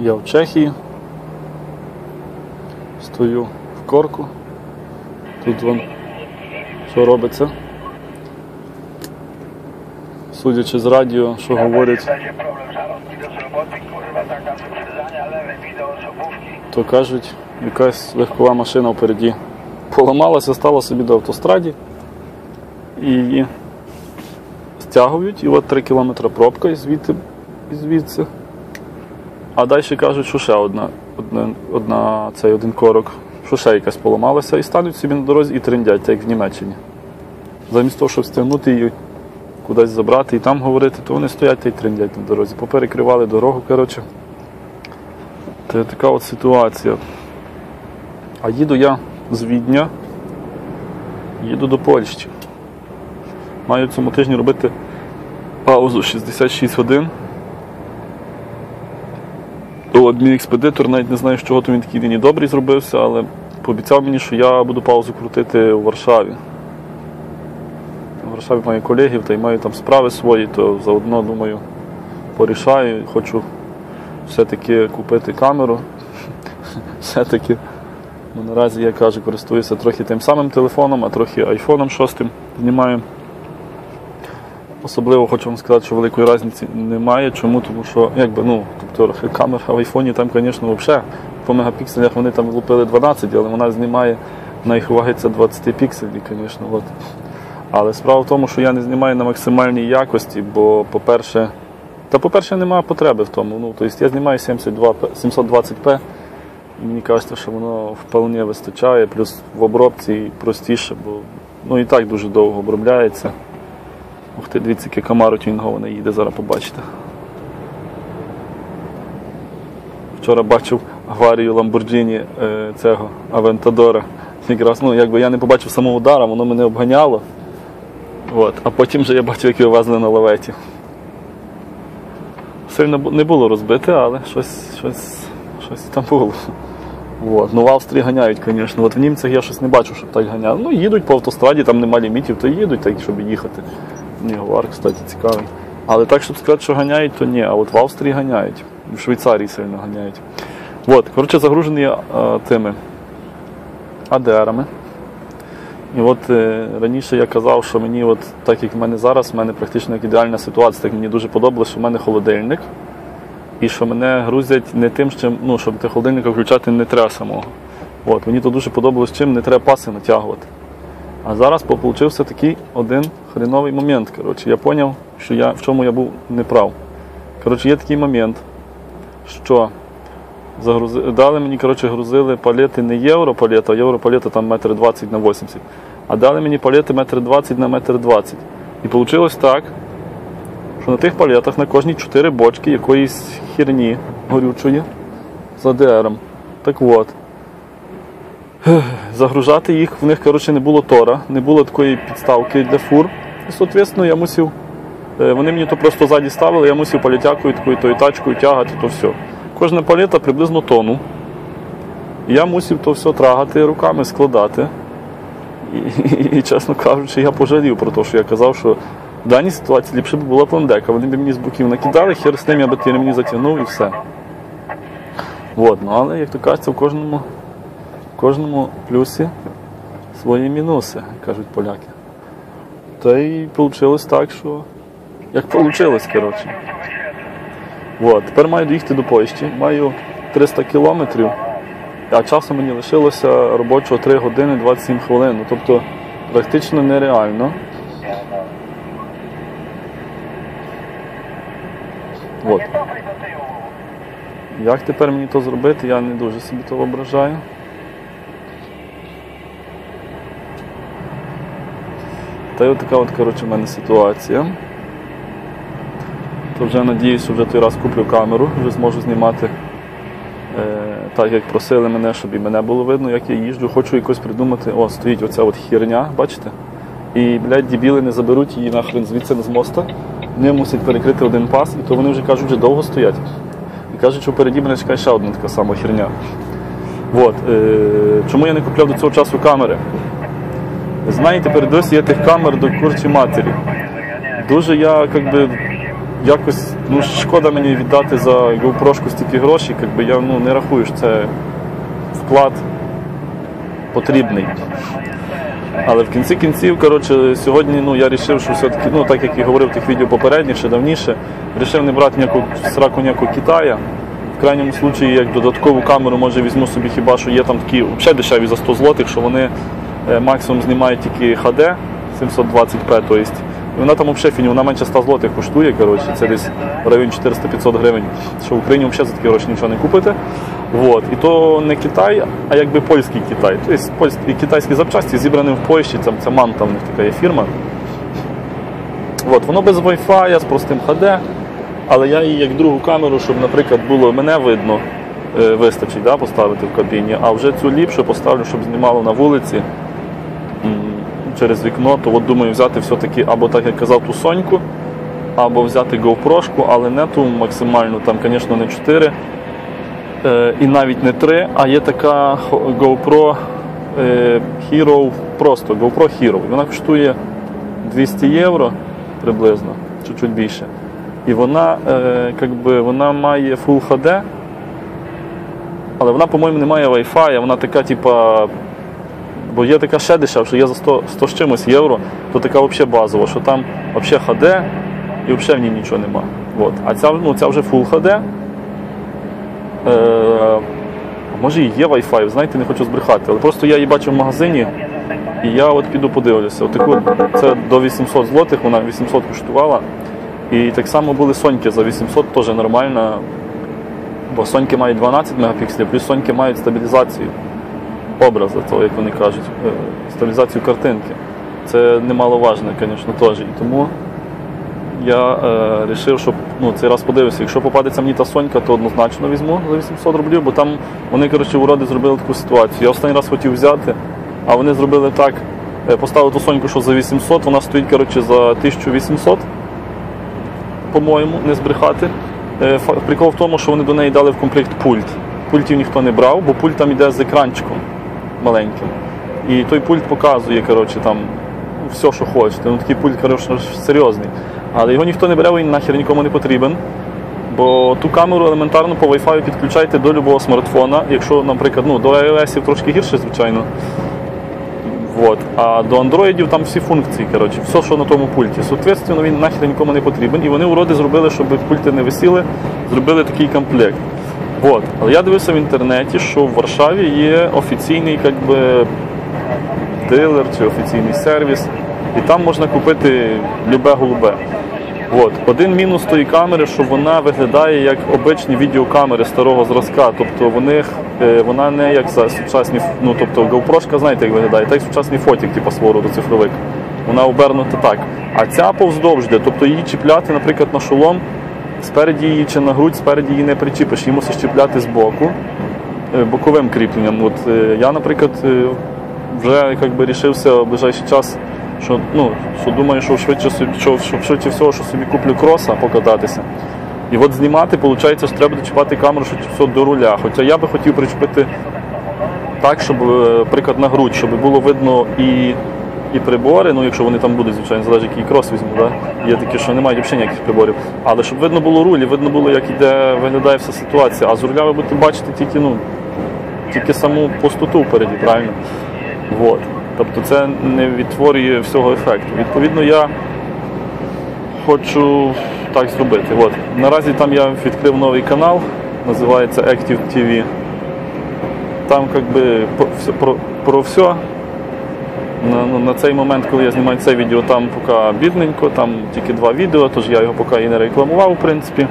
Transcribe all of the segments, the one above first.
Я в Чехії. Стою в корку. Тут вон що робиться. Судячи з радіо, що говорять, то кажуть, якась легкова машина впереді поламалася, стала собі до автостраді і її стягують, і от 3 кілометри пробка і звідти звідси. А далі кажуть, що ще одна, одна, одна цей один корок, що ще якась поламалася, і стануть собі на дорозі і триндять, як в Німеччині. Замість того, щоб стягнути її кудись забрати і там говорити, то вони стоять та й триндять на дорозі. Поперекривали дорогу, коротше. Це така от ситуація. А їду я з Відня, їду до Польщі. Маю цьому тижні робити паузу 66 годин. Мій експедитор, навіть не знаю, з чого то він такий день добрий зробився, але пообіцяв мені, що я буду паузу крутити у Варшаві. У Варшаві маю колегів та й маю там справи свої, то заодно думаю порішаю. Хочу все-таки купити камеру. Все-таки. Ну, наразі я кажу, користуюся трохи тим самим телефоном, а трохи айфоном 6 знімаю. Особливо хочу вам сказати, що великої різниці немає. Чому? Тому що якби, ну, тобто, камера в айфоні там, звісно, взагалі по мегапікселях вони там влупили 12, але вона знімає на їх вагиться 20 пікселів, звісно. Але справа в тому, що я не знімаю на максимальній якості, бо, по-перше, та по-перше, немає потреби в тому. Ну, тобто я знімаю 72, 720p, і мені кажеться, що воно вполне вистачає, плюс в обробці простіше, бо ну, і так дуже довго обробляється. Ух ти, дивіться, яке камаро тюнінговане їде, зараз побачите. Вчора бачив аварію Lamborghini е, цього Авентадора. Якраз, ну, якби я не побачив самого удара, воно мене обганяло. От. А потім вже я бачив, як його везли на лаветі. Сильно не було розбите, але щось, щось, щось там було. От. Ну в Австрії ганяють, звісно. От в німцях я щось не бачу, щоб так ганяли. Ну, їдуть по автостраді, там нема лімітів, то їдуть, так, щоб їхати. Ягуар, кстати, цікавий. Але так, щоб сказати, що ганяють, то ні. А от в Австрії ганяють. В Швейцарії сильно ганяють. От, коротше, загружений я е, тими АДРами. І от е, раніше я казав, що мені, от, так як в мене зараз, в мене практично як ідеальна ситуація, так мені дуже подобалося, що в мене холодильник, і що мене грузять не тим, чим, ну, щоб ти холодильника включати не треба самого. От, мені то дуже подобалось, чим не треба паси натягувати. А зараз получився такий один хреновий момент. Коротше, я зрозумів, що я, в чому я був неправ. Коротше, є такий момент, що загрузи... дали мені, коротше, грузили палети не євро палета, а євро палета там метр 20 на 80. А дали мені палети метр 20 на метр 20. І вийшло так, що на тих палетах на кожній 4 бочки якоїсь херні горючої з АДРом. Так от. Загружати їх в них коротше, не було тора, не було такої підставки для фур. І, соответственно, я мусив. е, Вони мені то просто ззаді ставили, я мусив палітякою такою тою тачкою тягати, то все. Кожна палета приблизно тонну. Я мусив то все трагати руками, складати. І, і, і, чесно кажучи, я пожалів про те, що я казав, що в даній ситуації ліпше б була пландека. Вони б мені з боків накидали, хер з ним я би ти мені затягнув і все. От, ну, але, як то кажеться, в кожному, кожному плюсі свої мінуси, кажуть поляки. Та й вийшло так, що як вийшло, коротше. От, тепер маю доїхати до Польщі, маю 300 кілометрів, а часу мені лишилося робочого 3 години 27 хвилин. Ну, тобто практично нереально. От. Як тепер мені то зробити, я не дуже собі то вyobrażаю. Та й така от, коротше, в мене ситуація. То вже надіюсь, що вже той раз куплю камеру, вже зможу знімати е, так, як просили мене, щоб і мене було видно, як я їжджу. Хочу якось придумати. О, стоїть оця от херня, бачите? І, блядь, дебіли не заберуть її нахрен звідси з моста. Вони мусять перекрити один пас, і то вони вже кажуть, вже довго стоять. І кажуть, що впереді мене чекає ще одна така сама херня. От, е, чому я не купляв до цього часу камери? Знаєте, передосі є тих камер до курчі матері. Дуже я як би, якось Ну, шкода мені віддати за GoPro стільки грошей, якби я ну, не рахую, що це вклад потрібний. Але в кінці кінців, коротше, сьогодні ну, я вирішив, що все-таки, ну, так як і говорив в тих відео попередніх, ще давніше, вирішив не брати ніяку сраку ніякого Китая. В крайньому случаї, як додаткову камеру, може візьму собі хіба що є там такі взагалі дешеві за 100 злотих, що вони максимум знімають тільки HD 720p, тобто, і вона там взагалі фіні, вона менше 100 злотих коштує, коротше, це десь в районі 400-500 гривень, що в Україні взагалі за такі гроші нічого не купите. Вот. І то не Китай, а якби польський Китай. Тобто польські китайські запчасті зібрані в Польщі, це, це Манта, в них така є фірма. От, воно без Wi-Fi, з простим HD, але я її як другу камеру, щоб, наприклад, було мене видно, е, вистачить да, поставити в кабіні, а вже цю ліпшу поставлю, щоб знімало на вулиці через вікно, то от думаю взяти все-таки або так як казав ту Соньку, або взяти GoPro, але не ту максимальну, там, звісно, не 4 е, і навіть не 3, а є така GoPro е, Hero, просто GoPro Hero. Вона коштує 200 євро приблизно, чуть-чуть більше. І вона, е, как би, вона має Full HD, але вона, по-моєму, не має Wi-Fi, вона така, типа. Бо є така ще дешевша, є за 100, 100 з чимось євро, то така взагалі базова, що там взагалі HD і взагалі в ній нічого нема. От. А ця, ну, ця вже Full HD. Е, може і є Wi-Fi, знаєте, не хочу збрехати, але просто я її бачив в магазині, і я от піду подивлюся. От таку, це до 800 злотих, вона 800 коштувала. І так само були Соньки за 800, теж нормально. Бо Соньки мають 12 мегапікселів, плюс Соньки мають стабілізацію образу, того, як вони кажуть, е, стабілізацію картинки. Це немаловажно, звісно, теж. І тому я е, вирішив, щоб ну, цей раз подивився. Якщо попадеться мені та Сонька, то однозначно візьму за 800 рублів, бо там вони, коротше, уроди зробили таку ситуацію. Я останній раз хотів взяти, а вони зробили так, е, поставили ту Соньку, що за 800, вона стоїть коротше, за 1800, по-моєму, не збрехати. Е, Прикол в тому, що вони до неї дали в комплект пульт. Пультів ніхто не брав, бо пульт там йде з екранчиком маленьким. І той пульт показує, коротше, там все, що хочете. Ну такий пульт, коротше, серйозний. Але його ніхто не бере, він нахер нікому не потрібен. Бо ту камеру елементарно по Wi-Fi підключайте до любого смартфона. Якщо, наприклад, ну, до iOS трошки гірше, звичайно. Вот. А до андроїдів там всі функції, коротше, все, що на тому пульті. Соответственно, він нахер нікому не потрібен. І вони уроди зробили, щоб пульти не висіли, зробили такий комплект. Вот. Але я дивився в інтернеті, що в Варшаві є офіційний как би, дилер чи офіційний сервіс, і там можна купити любе голубе. От. Один мінус тої камери, що вона виглядає як обичні відеокамери старого зразка. Тобто вони, е, вона не як сучасні, ну тобто GoPro, знаєте, як виглядає, так як сучасний фотик, типу свого цифровик. Вона обернута так. А ця повздовж йде, тобто її чіпляти, наприклад, на шолом, спереді її чи на грудь, спереді її не причіпиш, її мусиш чіпляти збоку е, боковим кріпленням. От е, я, наприклад, е, вже як би рішився в ближайший час, що ну що думаю, що швидше що, що швидше всього, що собі куплю кроса покататися. І от знімати, виходить, що треба дочіпати камеру швидше всього до руля. Хоча я би хотів причепити так, щоб, наприклад, на грудь, щоб було видно і, і прибори, ну якщо вони там будуть, звичайно, залежить, який крос візьму. Да? Є такі, що немає взагалі ніяких приборів. Але щоб видно було руль, і видно було, як іде, виглядає вся ситуація. А з руля ви будете бачити тільки, ну, тільки саму пустоту впереді, правильно? Вот. Тобто це не відтворює всього ефекту. Відповідно, я хочу так зробити. От. Наразі там я відкрив новий канал, називається Active TV. Там как би про про, про все. На, ну, на цей момент, коли я знімаю це відео, там поки бідненько, там тільки два відео, тож я його поки і не рекламував, в принципі.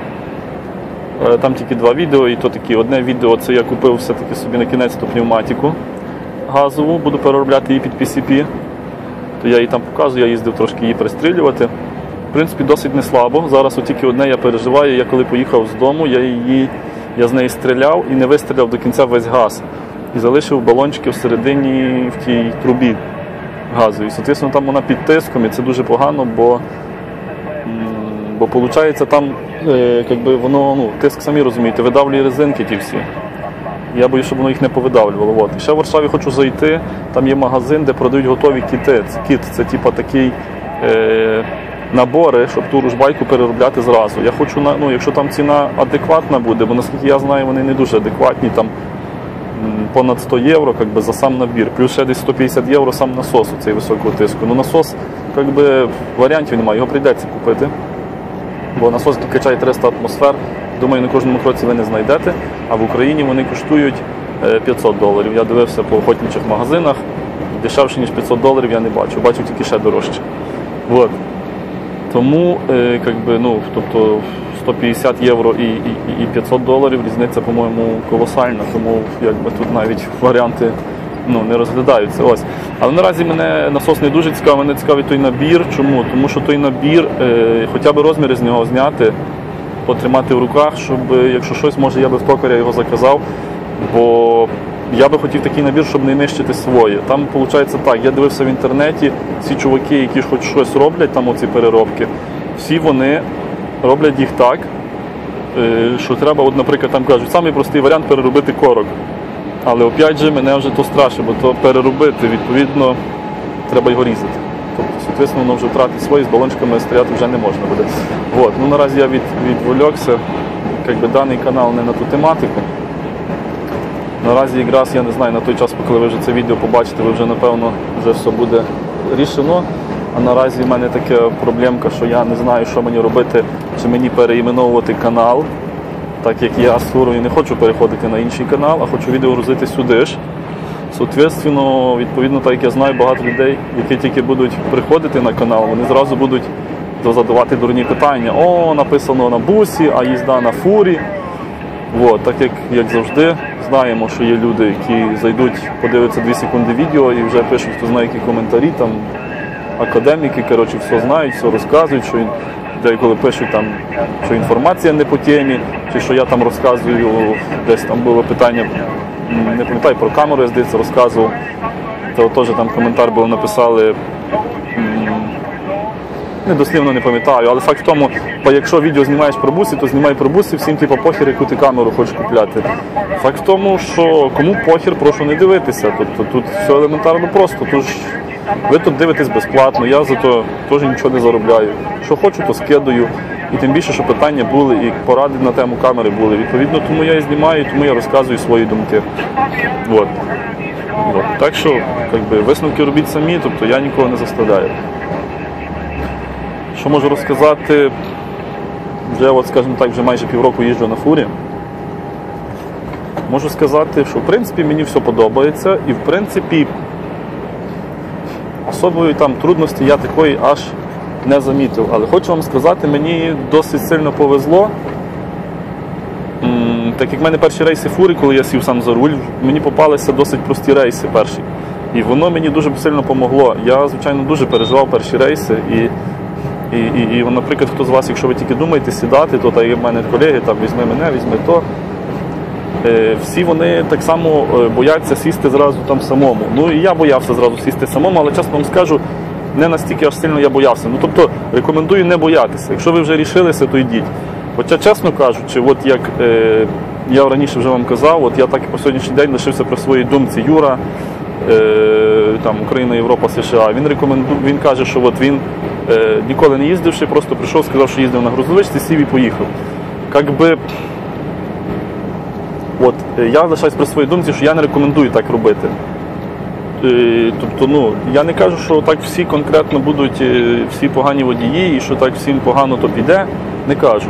Е, Там тільки два відео, і то такі одне відео це я купив все-таки собі на кінець ту пневматику газову, буду переробляти її під PCP. То я її там показую, я їздив трошки її пристрілювати. В принципі, досить не слабо. Зараз тільки одне я переживаю. Я коли поїхав з дому, я її я з неї стріляв і не вистріляв до кінця весь газ. І залишив балончики всередині в тій трубі газовій. Соответственно, там вона під тиском, і це дуже погано, бо бо виходить, там е, как воно, ну, тиск, самі розумієте, видавлює резинки ті всі. Я боюсь, щоб воно їх не повидавлювало. От. Ще в Варшаві хочу зайти. Там є магазин, де продають готові кіти. Кіт, це типа такий е, набори, щоб ту ружбайку переробляти зразу. Я хочу, ну, якщо там ціна адекватна буде, бо наскільки я знаю, вони не дуже адекватні, там понад 100 євро как би, за сам набір, плюс ще десь 150 євро сам насос у цей високого тиску. Ну насос, как би, варіантів немає, його прийдеться купити бо насос качає 300 атмосфер. Думаю, на кожному кроці ви не знайдете. А в Україні вони коштують е, 500 доларів. Я дивився по охотничих магазинах. Дешевше, ніж 500 доларів я не бачу. Бачу тільки ще дорожче. Вот. Тому, е, как би, ну, тобто 150 євро і, і, і 500 доларів різниця, по-моєму, колосальна. Тому якби, тут навіть варіанти ну, не розглядаються. Ось. Але наразі мене насос не дуже цікавий, мене цікавий той набір. Чому? Тому що той набір, е, хоча б розміри з нього зняти, потримати в руках, щоб е, якщо щось, може я би в токаря його заказав. Бо я би хотів такий набір, щоб не нищити своє. Там виходить так, я дивився в інтернеті, всі чуваки, які хоч щось роблять, там оці переробки, всі вони роблять їх так, е, що треба, от, наприклад, там кажуть, самий простий варіант переробити корок. Але опять же, мене вже то страшно, бо то переробити, відповідно, треба його різати. Тобто, соответственно, воно вже втратить свої, з балончиками стояти вже не можна буде. От. Ну, наразі я від, відволікся, якби даний канал не на ту тематику. Наразі якраз я не знаю, на той час, коли ви вже це відео побачите, ви вже напевно вже все буде рішено. А наразі в мене така проблемка, що я не знаю, що мені робити, чи мені переіменовувати канал, так як я з Фурою не хочу переходити на інший канал, а хочу відео грузити сюди ж. Соответственно, відповідно, так як я знаю, багато людей, які тільки будуть приходити на канал, вони зразу будуть задавати дурні питання. О, написано на бусі, а їзда на фурі. От, так як, як завжди, знаємо, що є люди, які зайдуть, подивляться 2 секунди відео і вже пишуть, хто знає які коментарі, там академіки, коротше, все знають, все розказують, що деколи пишуть там, що інформація не по темі, чи що я там розказую, десь там було питання, не пам'ятаю, про камеру, я здається, розказував. То теж там коментар був, написали. Не дослівно не пам'ятаю, але факт в тому, бо якщо відео знімаєш про буси, то знімай про буси, всім типу, похер, яку ти камеру хочеш купляти. Факт в тому, що кому похер, прошу не дивитися. Тобто тут все елементарно просто. Тож ви тут дивитесь безплатно, я за то теж нічого не заробляю. Що хочу, то скидаю. І тим більше, що питання були, і поради на тему камери були. Відповідно, тому я і знімаю, тому я розказую свої думки. От. От. Так що, якби, висновки робіть самі, тобто я нікого не заставляю. Що можу розказати? Вже, от, скажімо так, вже майже півроку їжджу на фурі. Можу сказати, що в принципі мені все подобається, і в принципі особої там трудності я такої аж не замітив. Але хочу вам сказати, мені досить сильно повезло. Так як в мене перші рейси фури, коли я сів сам за руль, мені попалися досить прості рейси перші. І воно мені дуже сильно помогло. Я, звичайно, дуже переживав перші рейси. І, і, і, і наприклад, хто з вас, якщо ви тільки думаєте сідати, то так як в мене колеги, там візьми мене, візьми то. Е, Всі вони так само е, бояться сісти зразу там самому. Ну і я боявся зразу сісти самому, але чесно вам скажу, не настільки аж сильно я боявся. Ну тобто рекомендую не боятися. Якщо ви вже рішилися, то йдіть. Хоча, чесно кажучи, от як е, я раніше вже вам казав, от я так і по сьогоднішній день лишився при своїй думці Юра, е, там Україна, Європа, США. Він рекомендує, він каже, що от він е, ніколи не їздивши, просто прийшов, сказав, що їздив на грузовичці, сів і поїхав. Как би, От, е, я лишаюсь при своїй думці, що я не рекомендую так робити. Е, Тобто, ну, я не кажу, що так всі конкретно будуть е, всі погані водії і що так всім погано то піде, не кажу.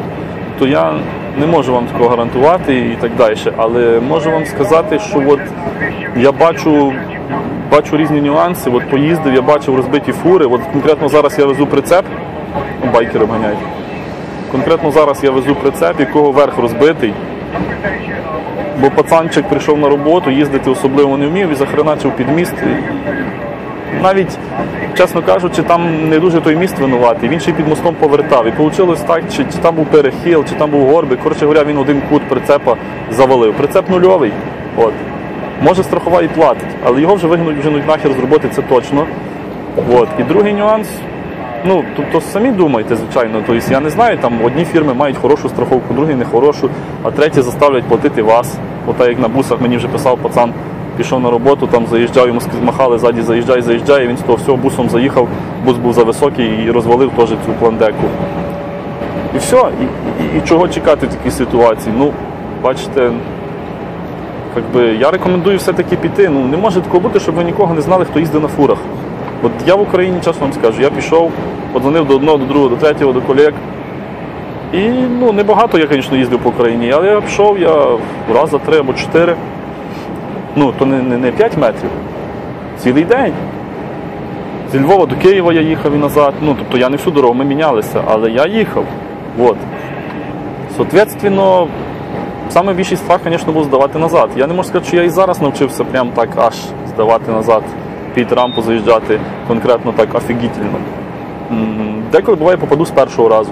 То я не можу вам такого гарантувати і так далі. Але можу вам сказати, що от я бачу, бачу різні нюанси. От поїздив, я бачив розбиті фури. От конкретно зараз я везу прицеп, байкери обганяють. Конкретно зараз я везу прицеп, якого верх розбитий. Бо пацанчик прийшов на роботу, їздити особливо не вмів і захреначив під міст. Навіть, чесно кажучи, там не дуже той міст винуватий, він ще під мостом повертав. І вийшло так, чи, чи там був перехил, чи там був горбик. Коротше говоря, він один кут прицепа завалив. Прицеп нульовий. От. Може страхова і платить, але його вже вигнуть вже нахер з роботи, це точно. От. І другий нюанс. Ну, тобто самі думайте, звичайно. Тобто, я не знаю, там одні фірми мають хорошу страховку, другі не хорошу, а треті заставлять платити вас. Ота як на бусах мені вже писав пацан, пішов на роботу, там заїжджав, йому ск- махали ззаді, заїжджай, і він з того всього бусом заїхав, бус був зависокий і розвалив теж цю пландеку. І все. І, і, і чого чекати в такій ситуації? Ну, бачите, якби, я рекомендую все-таки піти. Ну, не може такого бути, щоб ви нікого не знали, хто їздить на фурах. От я в Україні, чесно вам скажу, я пішов, подзвонив до одного, до другого, до третього, до колег. І ну, небагато я, звісно, їздив по Україні, але я пішов я раз, за три або чотири. Ну, то не, не, не 5 метрів. Цілий день. Зі Львова до Києва я їхав і назад. Ну, тобто я не всю дорогу, ми мінялися, але я їхав. От. Соответственно, саме більший страх, звісно, був здавати назад. Я не можу сказати, що я і зараз навчився прям так аж здавати назад, під рампу заїжджати конкретно так офігітельно. Деколи буває попаду з першого разу.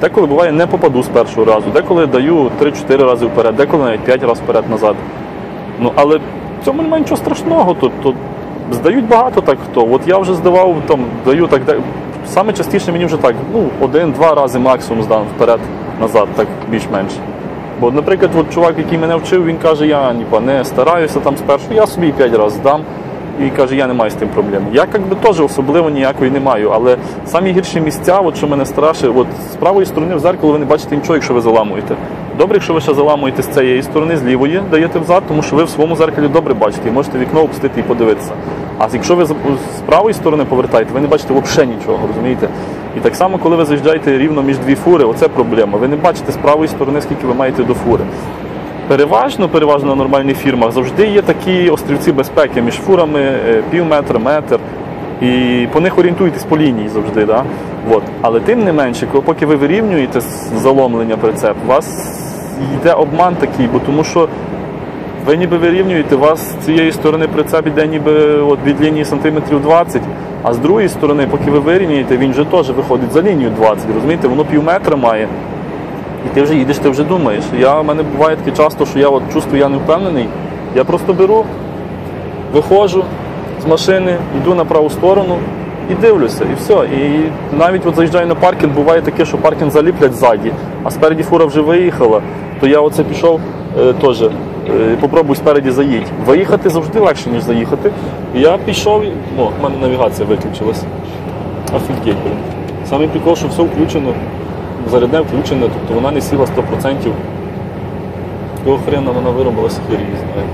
Деколи буває не попаду з першого разу. Деколи даю 3-4 рази вперед, деколи навіть 5 разів вперед назад. Ну, але в цьому немає нічого страшного. Тут здають багато так хто. От я вже здавав, там, даю так. де- Саме частіше мені вже так, ну, один-два рази максимум здам вперед-назад, так більш-менш. Бо, наприклад, от чувак, який мене вчив, він каже, я ніба, не стараюся там спершу, я собі і 5 разів здам. І каже, я не маю з тим проблем. Я якби теж особливо ніякої не маю, але самі гірші місця, от що мене страшить, от з правої сторони в зеркало ви не бачите нічого, якщо ви заламуєте. Добре, якщо ви ще заламуєте з цієї сторони, з лівої даєте взад, тому що ви в своєму зеркалі добре бачите і можете вікно опустити і подивитися. А якщо ви з правої сторони повертаєте, ви не бачите взагалі нічого, розумієте? І так само, коли ви заїжджаєте рівно між дві фури, оце проблема. Ви не бачите з правої сторони, скільки ви маєте до фури. Переважно, переважно на нормальних фірмах завжди є такі острівці безпеки між фурами, е, пів метра, метр. І по них орієнтуєтесь по лінії завжди. Да? От. Але тим не менше, коли поки ви вирівнюєте заломлення прицеп, у вас йде обман такий, бо тому що ви ніби вирівнюєте, у вас з цієї сторони прицеп іде ніби от від лінії сантиметрів 20, а з другої сторони, поки ви вирівнюєте, він вже теж виходить за лінію 20. Розумієте, воно пів метра має. І ти вже їдеш, ти вже думаєш. Я, в мене буває таке часто, що я от чувствую, я не впевнений. Я просто беру, виходжу з машини, йду на праву сторону і дивлюся, і все. І навіть от заїжджаю на паркінг, буває таке, що паркінг заліплять ззаді, а спереді фура вже виїхала, то я оце пішов е, теж. е, Попробуй спереді заїдь. Виїхати завжди легше, ніж заїхати. Я пішов, о, в мене навігація виключилась. Офігеть, блін. Саме прикол, що все включено, зарядне включене, тобто вона не сіла 100%. Того хрена вона виробилася хер її знає.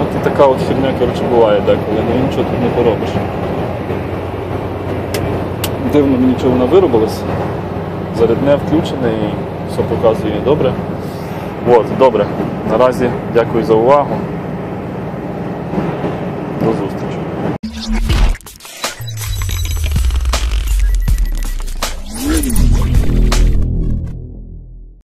От і така от херня, коротше, буває деколи, ну нічого тут не поробиш. Дивно мені чого вона виробилась. Зарядне включене і все показує добре. От, добре. Наразі дякую за увагу.